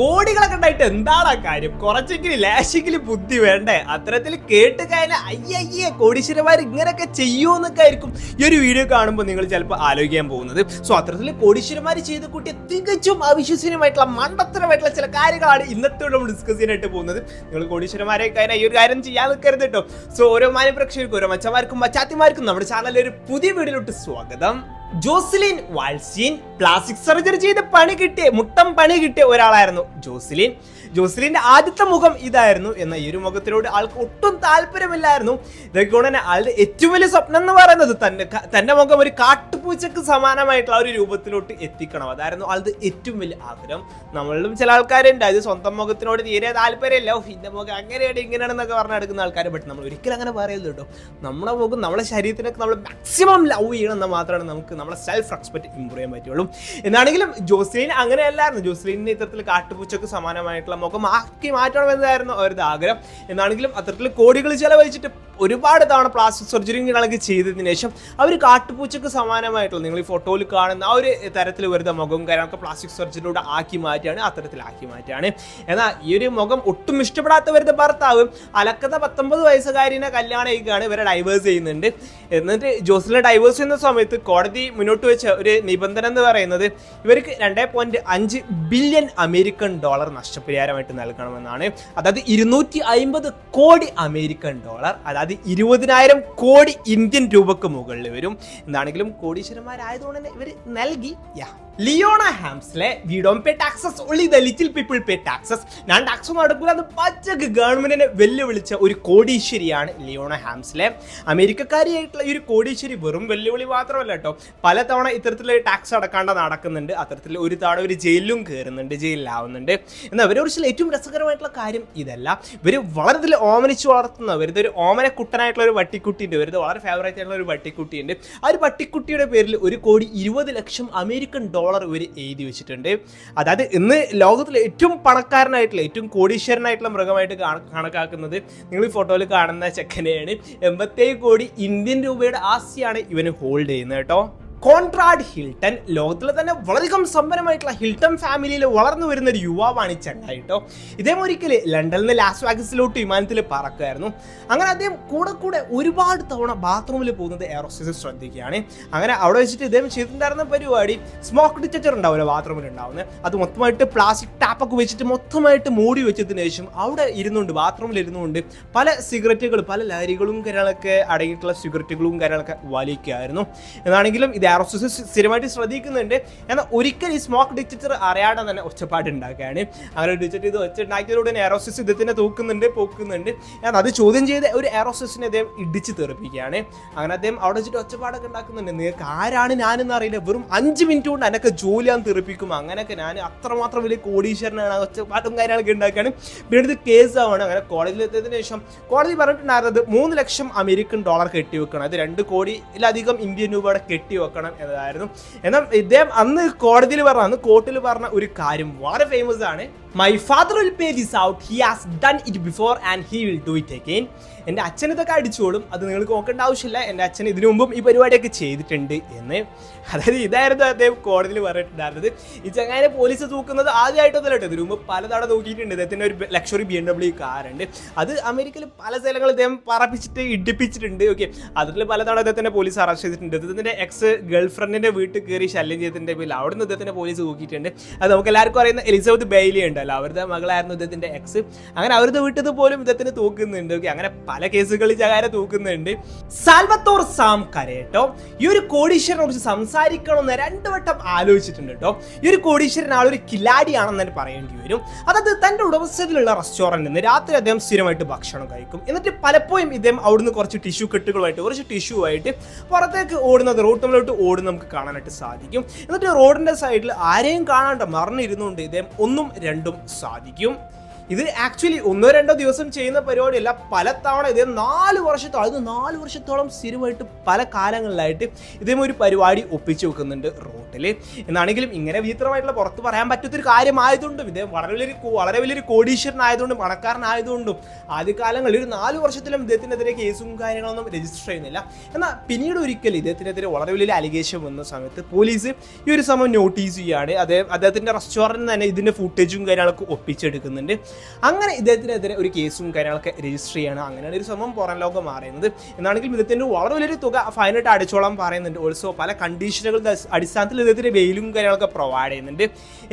കോടികളൊക്കെ ഉണ്ടായിട്ട് എന്താണ് കാര്യം? കുറച്ചെങ്കിലും ലാശെങ്കിലും ബുദ്ധി വേണ്ടേ? അത്തരത്തിൽ കേട്ട് കഴിഞ്ഞാൽ അയ്യയ്യേ കോടീശ്വരന്മാർ ഇങ്ങനെയൊക്കെ ചെയ്യുമെന്നൊക്കെ ആയിരിക്കും ഈ ഒരു വീഡിയോ കാണുമ്പോൾ നിങ്ങൾ ചിലപ്പോൾ ആലോചിക്കാൻ പോകുന്നത്. സോ അത്തരത്തിൽ കോടീശ്വരന്മാർ ചെയ്ത് കൂട്ടിയ തികച്ചും അവിശ്വസനീയമായിട്ടുള്ള മണ്ടത്തരമായിട്ടുള്ള ചില കാര്യങ്ങളാണ് ഇന്നത്തെ നമ്മൾ ഡിസ്കസ് ചെയ്യാനായിട്ട് പോകുന്നത്. നിങ്ങൾ കോടീശ്വരന്മാരെ കഴിഞ്ഞാൽ ഈ ഒരു കാര്യം ചെയ്യാൻ നിൽക്കരുത് സോ ഓരോ മാന്യ പ്രേക്ഷകർക്കും ഓരോ മച്ചമാർക്കും മച്ചാത്തിമാർക്കും നമ്മുടെ ചാനലിൽ ഒരു പുതിയ വീഡിയോയിലോട്ട് സ്വാഗതം. ജോസ്ലിൻ വാൾസീൻ പ്ലാസ്റ്റിക് സർജറി ചെയ്ത് പണി കിട്ടിയ മുട്ടം പണി കിട്ടിയ ഒരാളായിരുന്നു ജോസ്ലിൻ. ജോസ്ലിന്റെ ആദ്യത്തെ മുഖം ഇതായിരുന്നു എന്ന ഈ ഒരു മുഖത്തിനോട് ആൾക്ക് ഒട്ടും താല്പര്യമില്ലായിരുന്നു. ഇതൊക്കെ തന്നെ ആളുടെ ഏറ്റവും വലിയ സ്വപ്നം എന്ന് പറയുന്നത് തന്റെ തന്റെ മുഖം ഒരു കാട്ടുപൂച്ചക്ക് സമാനമായിട്ടുള്ള ഒരു രൂപത്തിലോട്ട് എത്തിക്കണം. അതായിരുന്നു ആളുടെ ഏറ്റവും വലിയ ആഗ്രഹം. നമ്മളിലും ചില ആൾക്കാരുണ്ട്. അത് സ്വന്തം മുഖത്തിനോട് തീരെ താല്പര്യമില്ല. ഇന്റെ മുഖം അങ്ങനെയാണ് ഇങ്ങനെയാണെന്നൊക്കെ പറഞ്ഞ് എടുക്കുന്ന ആൾക്കാർ ബട്ട് നമ്മൾ ഒരിക്കലും അങ്ങനെ പറയരുത് കേട്ടോ. നമ്മുടെ മുഖം നമ്മുടെ ശരീരത്തിനൊക്കെ നമ്മൾ മാക്സിമം ലവ് ചെയ്യണം എന്ന് മാത്രമാണ് നമുക്ക് നമ്മുടെ സെൽഫ് റെസ്പെക്ട് ഇമ്പ്രൂവ് ചെയ്യാൻ പറ്റുള്ളൂ. എന്നാണെങ്കിലും ജോസ്ലിൻ അങ്ങനെയല്ലായിരുന്നു. ജോസ്ലിന് ഇത്തരത്തിൽ കാട്ടുപൂച്ചക്ക് സമാനമായിട്ടുള്ള മുഖം ആക്കി മാറ്റണമെന്നായിരുന്നു അവരുടെ ആഗ്രഹം. എന്നാണെങ്കിലും അത്തരത്തിൽ കോടികൾ ചെലവഴിച്ചിട്ട് ഒരുപാട് തവണ പ്ലാസ്റ്റിക് സർജറികളൊക്കെ ചെയ്തതിന് ശേഷം അവർ കാട്ടുപൂച്ചക്ക് സമാനമായിട്ടുള്ള നിങ്ങൾ ഈ ഫോട്ടോയിൽ കാണുന്ന ആ ഒരു തരത്തിൽ വരുന്ന മുഖം കാര്യങ്ങളൊക്കെ പ്ലാസ്റ്റിക് സർജറിയിലൂടെ ആക്കി മാറ്റിയാണ് അത്തരത്തിലാക്കി മാറ്റിയാണ് എന്നാൽ ഈ ഒരു മുഖം ഒട്ടും ഇഷ്ടപ്പെടാത്ത ഇഷ്ടപ്പെടാത്തവരുടെ ഭർത്താവ് അലക്കത പത്തൊമ്പത് വയസ്സുകാരിനെ കല്യാണം കഴിക്കുകയാണ് ഇവരെ ഡൈവേഴ്സ് ചെയ്യുന്നുണ്ട്. എന്നിട്ട് ജോസിലെ ഡൈവേഴ്സ് ചെയ്യുന്ന സമയത്ത് കോടതി മുന്നോട്ട് വെച്ച ഒരു നിബന്ധന എന്ന് പറയുന്നത് ഇവർക്ക് രണ്ടേ പോയിന്റ് അഞ്ച് ബില്യൺ അമേരിക്കൻ ഡോളർ നഷ്ടപരിഹാരമായിട്ട് നൽകണമെന്നാണ്. അതായത് ഇരുന്നൂറ്റി അമ്പത് കോടി അമേരിക്കൻ ഡോളർ അതായത് ഇരുപതിനായിരം കോടി ഇന്ത്യൻ രൂപക്ക് മുകളിൽ വരും. എന്താണെങ്കിലും കോടീശ്വരന്മാരായതുകൊണ്ട് തന്നെ ഇവർ നൽകി. യാ. Leona ഹാംസിലെ we pay taxes only the little people pay taxes ഞാൻ ടാക്സ് അടക്കൂല. എന്ന് പച്ചക്ക് ഗവൺമെന്റിനെ വെല്ലുവിളിച്ച ഒരു കോടീശ്വരിയാണ് ലിയോണ ഹാംസിലെ. അമേരിക്കക്കാരിയായിട്ടുള്ള ഈ ഒരു കോടീശ്വരി വെറും വെല്ലുവിളി മാത്രമല്ല കേട്ടോ പലതവണ ഇത്തരത്തിലൊരു ടാക്സ് അടക്കാണ്ട് നടക്കുന്നുണ്ട്. അത്തരത്തിൽ ഒരു തവണ ഒരു ജയിലിലും കയറുന്നുണ്ട് ജയിലിലാവുന്നുണ്ട്. എന്നാൽ അവരെ കുറിച്ചുള്ള ഏറ്റവും രസകരമായിട്ടുള്ള കാര്യം ഇതല്ല. ഇവർ വളരെ ഓമനിച്ച് വളർത്തുന്ന വെറുതെ ഒരു ഓമന കുട്ടനായിട്ടുള്ള ഒരു വട്ടിക്കുട്ടിയുണ്ട്. വെറുതെ വളരെ ഫേവറേറ്റ് ആയിട്ടുള്ള ഒരു വട്ടിക്കുട്ടിയുണ്ട്. ആ ഒരു വട്ടിക്കുട്ടിയുടെ പേരിൽ ഒരു കോടി ഇരുപത് ലക്ഷം അമേരിക്കൻ ഡോളർ ഇവർ എഴുതി വെച്ചിട്ടുണ്ട്. അതായത് ഇന്ന് ലോകത്തിലെ ഏറ്റവും പണക്കാരനായിട്ടുള്ള ഏറ്റവും കോടീശ്വരനായിട്ടുള്ള മൃഗമായിട്ട് കാണ- കണക്കാക്കുന്നത് നിങ്ങൾ ഈ ഫോട്ടോയിൽ കാണുന്ന ചെക്കനെയാണ്. എൺപത്തേഴ് കോടി ഇന്ത്യൻ രൂപയുടെ ആസ്തിയാണ് ഇവന് ഹോൾഡ് ചെയ്യുന്നത് കേട്ടോ. കോൺട്രാഡ് ഹിൽട്ടൺ ലോകത്തിലെ തന്നെ വളരെയധികം സമ്പന്നമായിട്ടുള്ള ഹിൽട്ടൺ ഫാമിലിയിൽ വളർന്നു വരുന്ന ഒരു യുവാവാണ് ഈ ചങ്ങായി കേട്ടോ ഇദ്ദേഹം ലണ്ടനിൽ നിന്ന് ലാസ് വാഗസിലോട്ട് വിമാനത്തിൽ പറക്കുമായിരുന്നു അങ്ങനെ അദ്ദേഹം കൂടെ കൂടെ ഒരുപാട് തവണ ബാത്റൂമിൽ പോകുന്നത് എയറോസ്റ്റേസ് ശ്രദ്ധിക്കുകയാണ്. അങ്ങനെ അവിടെ വെച്ചിട്ട് ഇദ്ദേഹം ചെയ്തിട്ടുണ്ടായിരുന്ന പരിപാടി സ്മോക്ക് ഡിറ്റക്ടർ ഉണ്ടാവില്ല ബാത്റൂമിൽ ഉണ്ടാവുന്നത്. അത് മൊത്തമായിട്ട് പ്ലാസ്റ്റിക് ടാപ്പൊക്കെ വെച്ചിട്ട് മൊത്തമായിട്ട് മൂടി വെച്ചതിന് ശേഷം അവിടെ ഇരുന്നുകൊണ്ട് ബാത്റൂമിൽ ഇരുന്നുകൊണ്ട് പല സിഗരറ്റുകൾ പല ലഹരികളും കാര്യങ്ങളൊക്കെ അടങ്ങിയിട്ടുള്ള സിഗരറ്റുകളും കാര്യങ്ങളൊക്കെ വലിക്കുകയായിരുന്നു. എന്നാണെങ്കിലും ഇത് എയറോസ്റ്റസ് സ്ഥിരമായിട്ട് ശ്രദ്ധിക്കുന്നുണ്ട്. എന്നാൽ ഒരിക്കൽ ഈ സ്മോക്ക് ഡിറ്റക്ടർ അറിയാതെ തന്നെ ഒച്ചപ്പാട് ഉണ്ടാക്കുകയാണ് അങ്ങനെ ഡിറ്റക്ട് ഇത് ഒച്ച ഉണ്ടാക്കിയതോടെ എറോസിസ് ഇദ്ദേഹത്തിനെ തൂക്കുന്നുണ്ട് പോക്കുന്നുണ്ട്. എന്നാൽ അത് ചോദ്യം ചെയ്ത് ഒരു എറോസിസിനെ അദ്ദേഹം ഇടിച്ച് തെറിപ്പിക്കുകയാണ്. അങ്ങനെ അദ്ദേഹം അവിടെ വെച്ചിട്ട് ഒച്ചപ്പാടൊക്കെ ഉണ്ടാക്കുന്നുണ്ട്. നിങ്ങൾക്ക് ആരാണ് ഞാനെന്ന് അറിയില്ല. വെറും അഞ്ച് മിനിറ്റ് കൊണ്ട് എനക്ക് ജോലി ഞാൻ തെറിപ്പിക്കും. അങ്ങനെയൊക്കെ ഞാൻ അത്രമാത്രം വലിയ കോടീശ്വരനാണ്. ഒച്ചപ്പാട്ടും കാര്യങ്ങളൊക്കെ ഉണ്ടാക്കുകയാണ്. പിന്നീട് ഇത് ആവുകയാണ്. അങ്ങനെ കോടതിയിൽ എത്തിയതിനു ശേഷം കോടതി പറഞ്ഞിട്ടുണ്ടായിരുന്നത് മൂന്ന് ലക്ഷം അമേരിക്കൻ ഡോളർ കെട്ടിവെക്കണം. അത് രണ്ട് കോടിയിലധികം ഇന്ത്യൻ രൂപയുടെ കെട്ടിവെക്കണം. എന്നതായിരുന്നു. എന്നാൽ ഇദ്ദേഹം അന്ന് കോടതിയിൽ പറഞ്ഞ അന്ന് കോർട്ടിൽ പറഞ്ഞ ഒരു കാര്യം വളരെ ഫേമസ് ആണ്. My father will pay this out he has done it before and he will do it again എന്റെ അച്ഛൻ ഇതൊക്കെ അടിച്ചോളും. അത് നിങ്ങൾക്ക് നോക്കേണ്ട ആവശ്യമില്ല. എന്റെ അച്ഛൻ ഇതിനു മുമ്പും ഈ പരിപാടിയൊക്കെ ചെയ്തിട്ടുണ്ട് എന്ന്. അതായത് ഇതായിരുന്നു അദ്ദേഹം കോടതിയിൽ പറഞ്ഞിട്ടുണ്ടായിരുന്നത്. ഈ ചങ്ങാനെ പോലീസ് തൂക്കുന്നത് ആദ്യമായിട്ടൊന്നുമല്ല കേട്ടോ. ഇതിനു മുമ്പ് പലതവണ തൂക്കിയിട്ടുണ്ട്. ഇദ്ദേഹത്തിന്റെ ഒരു ലക്ഷറി ബി എം ഡബ്ല്യു കാറുണ്ട്. അത് അമേരിക്കയിൽ പല സ്ഥലങ്ങളിൽ ഇദ്ദേഹം പറപ്പിച്ചിട്ട് ഇടിപ്പിച്ചിട്ടുണ്ട്. ഓക്കെ അതിൽ പലതവണ ഇദ്ദേഹത്തിന്റെ പോലീസ് അറസ്റ്റ് ചെയ്തിട്ടുണ്ട്. ഇദ്ദേഹത്തിന്റെ എക്സ് ഗേൾഫ്രണ്ടിന്റെ വീട്ടിൽ കയറി ശല്യം ചെയ്തിട്ടുണ്ട് അവിടെ നിന്ന് ഇദ്ദേഹത്തിന്റെ പോലീസ് തൂക്കിയിട്ടുണ്ട്. അത് നമുക്ക് എല്ലാവർക്കും അറിയുന്ന എലിസബത്ത് ബെയിലി ഉണ്ടല്ലോ. അവരുടെ മകളായിരുന്നു ഇദ്ദേഹത്തിന്റെ എക്സ് അങ്ങനെ അവരുടെ വീട്ടിൽ പോലും ഇദ്ദേഹത്തിന് തൂക്കുന്നുണ്ട്. ഓക്കെ അങ്ങനെ പല കേസുകളിൽ ചകാരെ തൂക്കുന്നുണ്ട്. സാൽവത്തോർ സാം കരേട്ടോ ഈ ഒരു കോടീശ്വരനെ കുറിച്ച് സംസാരിക്കണമെന്ന് രണ്ടു വട്ടം ആലോചിച്ചിട്ടുണ്ട് കേട്ടോ ഈ ഒരു കോടീശ്വരൻ ആളൊരു കിലാടിയാണെന്ന് തന്നെ പറയേണ്ടി വരും. അതായത് തന്റെ ഉടമസ്ഥതയിലുള്ള റെസ്റ്റോറന്റിൽ നിന്ന് രാത്രി അദ്ദേഹം സ്ഥിരമായിട്ട് ഭക്ഷണം കഴിക്കും. എന്നിട്ട് പലപ്പോഴും ഇദ്ദേഹം അവിടുന്ന് കുറച്ച് ടിഷ്യൂ കെട്ടുകളുമായിട്ട് കുറച്ച് ടിഷ്യൂ ആയിട്ട് പുറത്തേക്ക് ഓടുന്നത് റോട്ടുമ്പിലോട്ട് ഓടുന്ന നമുക്ക് കാണാനായിട്ട് സാധിക്കും. എന്നിട്ട് റോഡിന്റെ സൈഡിൽ ആരെയും കാണാണ്ട് മറിഞ്ഞിരുന്നുകൊണ്ട് ഇദ്ദേഹം ഒന്നും രണ്ടും സാധിക്കും ഇത് ആക്ച്വലി ഒന്നോ രണ്ടോ ദിവസം ചെയ്യുന്ന പരിപാടിയല്ല. പല തവണ ഇതേ നാല് വർഷത്തോളം അത് നാല് വർഷത്തോളം സ്ഥിരമായിട്ട് പല കാലങ്ങളിലായിട്ട് ഇതേ ഒരു പരിപാടി ഒപ്പിച്ചു വെക്കുന്നുണ്ട് റോട്ടിൽ എന്നാണെങ്കിലും ഇങ്ങനെ വിചിത്രമായിട്ടുള്ള പുറത്ത് പറയാൻ പറ്റാത്തൊരു കാര്യമായതുകൊണ്ടും ഇദ്ദേഹം വളരെ വലിയൊരു വളരെ വലിയൊരു കോടീശ്വരനായതുകൊണ്ടും പണക്കാരനായതുകൊണ്ടും ആദ്യകാലങ്ങളിൽ ഒരു നാല് വർഷത്തിലും ഇദ്ദേഹത്തിനെതിരെ കേസും കാര്യങ്ങളൊന്നും രജിസ്റ്റർ ചെയ്യുന്നില്ല. എന്നാൽ പിന്നീട് ഒരിക്കൽ ഇദ്ദേഹത്തിനെതിരെ വളരെ വലിയൊരു അലിഗേഷൻ വന്ന സമയത്ത് പോലീസ് ഈ ഒരു സമയം നോട്ടീസ് ചെയ്യുകയാണ് അദ്ദേഹം അദ്ദേഹത്തിന്റെ റെസ്റ്റോറന്റ് തന്നെ ഇതിന്റെ ഫുട്ടേജും കാര്യങ്ങളൊക്കെ ഒപ്പിച്ചെടുക്കുന്നുണ്ട്. അങ്ങനെ ഇദ്ദേഹത്തിനെതിരെ ഒരു കേസും കാര്യങ്ങളൊക്കെ രജിസ്റ്റർ ചെയ്യണം. അങ്ങനെയാണ് ഒരു സംഭവം പുറം ലോകം മാറിയുന്നത് എന്നാണെങ്കിലും ഇദ്ദേഹത്തിന്റെ വളരെ വലിയൊരു തുക ഫൈനായിട്ട് അടിച്ചോളം പറയുന്നുണ്ട്. ഓൾസോ പല കണ്ടീഷനുകളുടെ അടിസ്ഥാനത്തിൽ ഇദ്ദേഹത്തിന് വെയിലും കാര്യങ്ങളൊക്കെ പ്രൊവൈഡ് ചെയ്യുന്നുണ്ട്.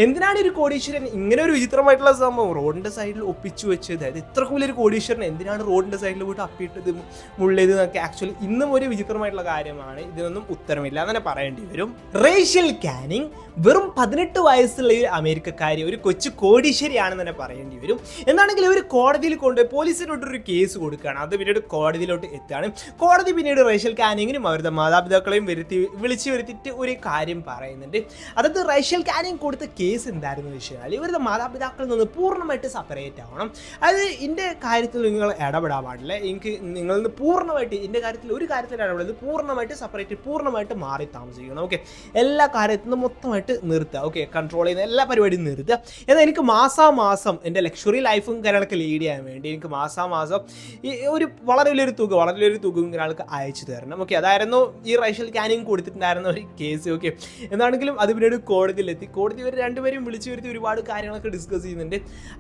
എന്തിനാണ് ഒരു കോടീശ്വരൻ ഇങ്ങനെ ഒരു വിചിത്രമായിട്ടുള്ള സംഭവം? റോഡിന്റെ സൈഡിൽ ഒപ്പിച്ചു വെച്ച് അതായത് ഇത്രക്കും വലിയൊരു കോടീശ്വരൻ എന്തിനാണ് റോഡിന്റെ സൈഡിൽ പോയിട്ട് അപ്പിയിട്ടത് മുള്ളിയത് എന്നൊക്കെ ആക്ച്വലി ഇന്നും ഒരു വിചിത്രമായിട്ടുള്ള കാര്യമാണ്. ഇതിനൊന്നും ഉത്തരമില്ല അങ്ങനെ പറയേണ്ടി വരും. റേഷ്യൽ കാനിങ് വെറും പതിനെട്ട് വയസ്സുള്ള ഒരു അമേരിക്കക്കാരി ഒരു കൊച്ചു കോടീശ്വരിയാണെന്ന് തന്നെ പറയേണ്ടി വരും. എന്നാണെങ്കിൽ ഇവർ കോടതിയിൽ കൊണ്ട് പോലീസിനോട്ട് ഒരു കേസ് കൊടുക്കുകയാണ്. അത് പിന്നീട് കോടതിയിലോട്ട് എത്തുകയാണ്. കോടതി പിന്നീട് റേഷ്യൽ കാനിങ്ങിനും അവരുടെ മാതാപിതാക്കളെയും വരുത്തി വിളിച്ചു വരുത്തിയിട്ട് ഒരു കാര്യം പറയുന്നുണ്ട്. അതായത് റേഷ്യൽ കാനിങ് കൊടുത്ത കേസ് എന്തായിരുന്നു വെച്ച് കഴിഞ്ഞാൽ ഇവരുടെ മാതാപിതാക്കളിൽ നിന്ന് പൂർണമായിട്ട് സെപ്പറേറ്റ് ആവണം. അതായത് എന്റെ കാര്യത്തിൽ നിങ്ങൾ ഇടപെടാൻ പാടില്ല. എനിക്ക് നിങ്ങളിൽ നിന്ന് പൂർണമായിട്ട് എന്റെ കാര്യത്തിൽ ഒരു കാര്യത്തിൽ ഇടപെടുന്നത് പൂർണമായിട്ട് സെപ്പറേറ്റ് പൂർണമായിട്ട് മാറി താമസിക്കണം. ഓക്കെ എല്ലാ കാര്യത്തിൽ നിന്നും മൊത്തമായിട്ട് നിർത്തുക. ഓക്കെ കൺട്രോൾ ചെയ്യുന്ന എല്ലാ പരിപാടിയും നിർത്തുക. എന്നാൽ എനിക്ക് മാസാമാസം എന്റെ ലക്ഷറി ലൈഫും കാര്യങ്ങളൊക്കെ ലീഡ് ചെയ്യാൻ വേണ്ടി എനിക്ക് മാസാമാസം ഈ ഒരു വളരെ വലിയൊരു തുക വളരെ വലിയൊരു തുക ഒരാൾക്ക് അയച്ചു തരണം. ഓക്കെ അതായിരുന്നു ഈ റേഷൽ ക്യാനിങ് കൊടുത്തിട്ടുണ്ടായിരുന്ന ഒരു കേസ് ഓക്കെ എന്നാണെങ്കിലും അത് പിന്നീട് കോടതിയിലെത്തി. കോടതി ഇവർ രണ്ടുപേരും വിളിച്ചു വരുത്തി ഒരുപാട് കാര്യങ്ങളൊക്കെ ഡിസ്കസ് ചെയ്യുന്നുണ്ട്.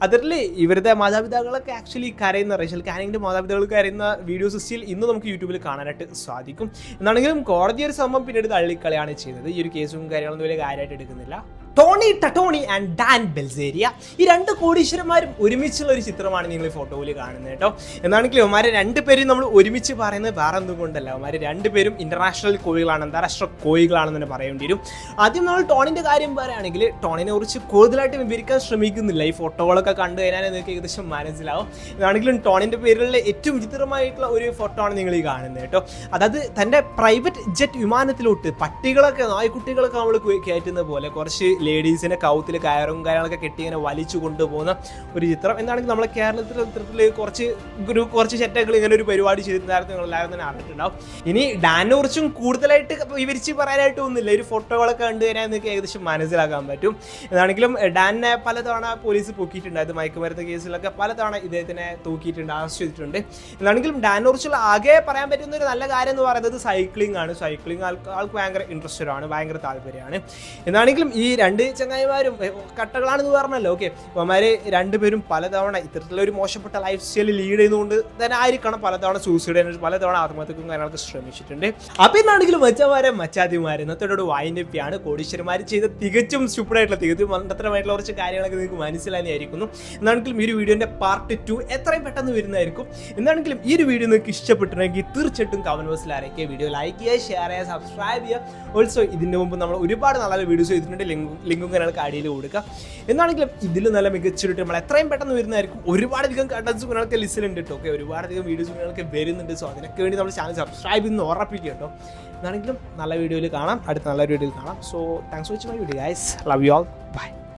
അതിൽ ഇവരുടെ മാതാപിതാക്കളൊക്കെ ആക്ച്വലി കരയുന്ന റേഷൽ ക്യാനിങ്ങിന്റെ മാതാപിതാക്കൾ കരയുന്ന വീഡിയോസ് സ്റ്റിൽ ഇന്ന് നമുക്ക് യൂട്യൂബിൽ കാണാനായിട്ട് സാധിക്കും. എന്നാണെങ്കിലും കോടതി ഒരു സംഭവം പിന്നീട് തള്ളിക്കളയാണ് ചെയ്തത്. ഈ ഒരു കേസും കാര്യങ്ങളൊന്നും വലിയ കാര്യമായിട്ട് എടുക്കുന്നില്ല. Tony Tattoni and Dan Belseria ഈ രണ്ട് കോടീശ്വരന്മാരും ഒരുമിച്ചുള്ള ഒരു ചിത്രമാണ് നിങ്ങൾ ഈ ഫോട്ടോയിൽ കാണുന്നത് കേട്ടോ. എന്നാണെങ്കിലും അവന്മാരെ രണ്ടുപേരും നമ്മൾ ഒരുമിച്ച് പറയുന്നത് വേറെ എന്തും കൊണ്ടല്ല രണ്ട് രണ്ടുപേരും ഇന്റർനാഷണൽ കോഴികളാണ് അന്താരാഷ്ട്ര കോഴികളാണെന്ന് തന്നെ പറയേണ്ടി വരും. ആദ്യം നമ്മൾ ടോണിന്റെ കാര്യം പറയുകയാണെങ്കിൽ ടോണിനെ കുറിച്ച് കൂടുതലായിട്ട് വിവരിക്കാൻ ശ്രമിക്കുന്നില്ല. ഈ ഫോട്ടോകളൊക്കെ കണ്ടു കഴിഞ്ഞാൽ നിങ്ങൾക്ക് ഏകദേശം മനസ്സിലാവും. എന്നാണെങ്കിലും ടോണിന്റെ പേരിലുള്ള ഏറ്റവും വിചിത്രമായിട്ടുള്ള ഒരു ഫോട്ടോ ആണ് നിങ്ങൾ ഈ കാണുന്നത് കേട്ടോ. അതായത് തന്റെ പ്രൈവറ്റ് ജെറ്റ് വിമാനത്തിലോട്ട് പട്ടികളൊക്കെ നായ്ക്കുട്ടികളൊക്കെ നമ്മൾ കയറ്റുന്ന പോലെ കുറച്ച് ലേഡീസിനെ കൗത്തിൽ കയറും കാര്യങ്ങളൊക്കെ കെട്ടി ഇങ്ങനെ വലിച്ചു കൊണ്ടുപോകുന്ന ഒരു ചിത്രം. എന്താണെങ്കിൽ നമ്മളെ കേരളത്തിലെ ചിത്രത്തിൽ കുറച്ച് ഒരു കുറച്ച് സെറ്റകൾ ഇങ്ങനെ ഒരു പരിപാടി ചെയ്തിട്ടുണ്ടായിരുന്നു നിങ്ങൾ എല്ലാവരും തന്നെ അറിഞ്ഞിട്ടുണ്ടാവും. ഇനി ഡാനിനെ കുറിച്ചും കൂടുതലായിട്ട് വിവരിച്ച് പറയാനായിട്ട് ഒന്നുമില്ല. ഒരു ഫോട്ടോകളൊക്കെ കണ്ടു നിങ്ങൾക്ക് ഏകദേശം മനസ്സിലാക്കാൻ പറ്റും. എന്താണെങ്കിലും ഡാനിനെ പലതവണ പോലീസ് പൊക്കിയിട്ടുണ്ട്. മയക്കുമരുന്ന് കേസിലൊക്കെ പലതവണ ഇദ്ദേഹത്തിനെ തൂക്കിയിട്ടുണ്ട് അറസ്റ്റ് ചെയ്തിട്ടുണ്ട്. എന്താണെങ്കിലും ഡാനിനെ കുറിച്ചുള്ള ആകെ പറയാൻ പറ്റുന്ന ഒരു നല്ല കാര്യം എന്ന് പറയുന്നത് സൈക്ലിംഗ് ആണ്. സൈക്ലിംഗ് ആൾക്ക് ആൾക്ക് ഭയങ്കര ഇൻട്രസ്റ്റഡ് ആണ് ഭയങ്കര താല്പര്യമാണ്. എന്താണെങ്കിലും ഈ രണ്ട് ചങ്ങായിമാരും എ, കട്ടകളാണെന്ന് പറഞ്ഞല്ലോ. ഓക്കെ. അവന്മാര് രണ്ടുപേരും പലതവണ ഇത്തരത്തിലുള്ള ഒരു മോശപ്പെട്ട ലൈഫ് സ്റ്റൈൽ ലീഡ് ചെയ്യുന്നതുകൊണ്ട് തന്നെ ആയിരിക്കണം പലതവണ സൂസൈഡ് ചെയ്യാൻ പലതവണ ആത്മഹത്യക്കും കാര്യങ്ങളൊക്കെ ശ്രമിച്ചിട്ടുണ്ട്. അപ്പൊ എന്നാണെങ്കിലും മച്ചമാരെ മച്ചാതിമാരെ ഇന്നത്തോട് വായനപ്പിയാണ് കോടീശ്വരന്മാർ ചെയ്ത തികച്ചും സ്റ്റുപ്പിഡായിട്ടുള്ള തികച്ചും മണ്ടത്തരമായിട്ടുള്ള കുറച്ച് കാര്യങ്ങളൊക്കെ നിങ്ങൾക്ക് മനസ്സിലായിരിക്കുന്നു എന്നാണെങ്കിലും ഈ ഒരു വീഡിയോന്റെ പാർട്ട് ടു എത്രയും പെട്ടെന്ന് വരുന്നതായിരിക്കും. എന്നാണെങ്കിലും ഈ ഒരു വീഡിയോ നിങ്ങൾക്ക് ഇഷ്ടപ്പെട്ടിട്ടുണ്ടെങ്കിൽ തീർച്ചയായിട്ടും കമന്റ് ബോക്സിൽ അറിയിക്കുക. വീഡിയോ ലൈക്ക് ചെയ്യുക ഷെയർ ചെയ്യുക സബ്സ്ക്രൈബ് ചെയ്യുക. ഓൾസോ ഇതിന്റെ മുമ്പ് നമ്മൾ ഒരുപാട് നല്ല വീഡിയോസ് ചെയ്തിട്ടുണ്ട്. ലിങ്ക് ലിങ്കും കാര്യങ്ങൾക്ക് അടിയിൽ കൊടുക്കുക. എന്നാണെങ്കിലും ഇതിൽ നല്ല മികച്ചൊരു നമ്മൾ എത്രയും പെട്ടെന്ന് വരുന്നതായിരിക്കും. ഒരുപാടധികം കണ്ടൻസും കാര്യങ്ങളൊക്കെ ലിസ്റ്റിലുണ്ട് കേട്ടോ. ഓക്കെ ഒരുപാടധികം വീഡിയോസ് കാര്യങ്ങളൊക്കെ വരുന്നുണ്ട്. സോ അതിനൊക്കെ വേണ്ടി നമ്മൾ ചാനൽ സബ്സ്ക്രൈബ് ചെയ്യുന്ന ഉറപ്പിക്കുക കേട്ടോ. എന്നാണെങ്കിലും നല്ല വീഡിയോയിൽ കാണാം. അടുത്ത നല്ല വീഡിയോയിൽ കാണാം. So thanks for my video guys love you all bye